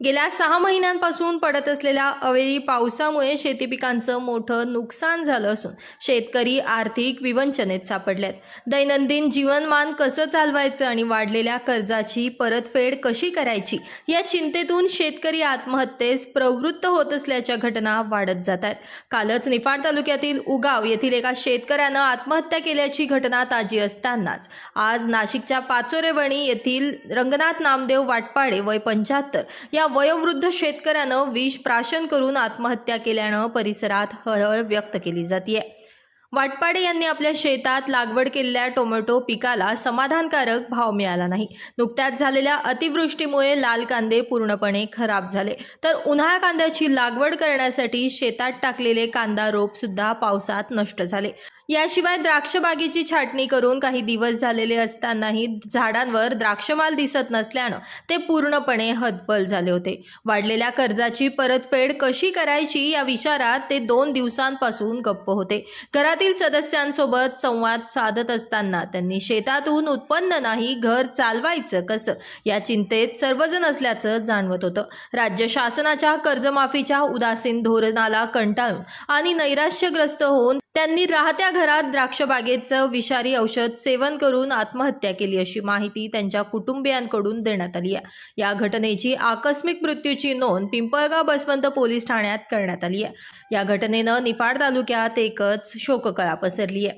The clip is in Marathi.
गेल्या सहा महिन्यांपासून पडत असलेल्या अवेळी पावसामुळे शेती पिकांचं मोठं नुकसान झालं असून शेतकरी आर्थिक विवंचनेत सापडलेत. दैनंदिन जीवनमान कसं चालवायचं आणि वाढलेल्या कर्जाची परतफेड कशी करायची या चिंतेतून शेतकरी आत्महत्येस प्रवृत्त होत असल्याच्या घटना वाढत जात आहेत. कालच निफाड तालुक्यातील उगाव येथील एका शेतकऱ्यानं आत्महत्या केल्याची घटना ताजी असतानाच आज नाशिकच्या पाचोरेवणी येथील रंगनाथ नामदेव वाटपाडे वय पंच्याहत्तर या वयोवृद्ध शेतकऱ्यानं विष प्राशन करून आत्महत्या केल्यानं परिसरात हळहळ व्यक्त केली जाते वाटपाडे यांनी आपल्या शेतात लागवड केलेल्या टोमॅटो पिकाला समाधानकारक भाव मिळाला नाही. नुकत्याच झालेल्या अतिवृष्टीमुळे लाल कांदे पूर्णपणे खराब झाले. तर उन्हाळा कांद्याची लागवड करण्यासाठी शेतात टाकलेले कांदा रोप सुद्धा पावसात नष्ट झाले. याशिवाय द्राक्ष बागेची छाटणी करून काही दिवस झालेले असतानाही झाडांवर द्राक्षमाल दिसत नसल्यानं ते पूर्णपणे हतबल झाले होते. वाढलेल्या कर्जाची परतफेड कशी करायची या विचारात ते दोन दिवसांपासून गप्प होते. घरातील सदस्यांसोबत संवाद साधत असताना त्यांनी शेतातून उत्पन्न नाही घर चालवायचं कसं या चिंतेत सर्वजण असल्याचं जाणवत होतं. राज्य शासनाच्या कर्जमाफीच्या उदासीन धोरणाला कंटाळून आणि नैराश्यग्रस्त होऊन त्यांनी राहत्या घरात द्राक्षबागेचं विषारी औषध सेवन करून आत्महत्या केली अशी माहिती त्यांच्या कुटुंबियांकडून देण्यात आली आहे. या घटनेची आकस्मिक मृत्यूची नोंद पिंपळगाव बसवंत पोलीस ठाण्यात करण्यात आली आहे. या घटनेनं निफाड तालुक्यात एकच शोककळा पसरली आहे.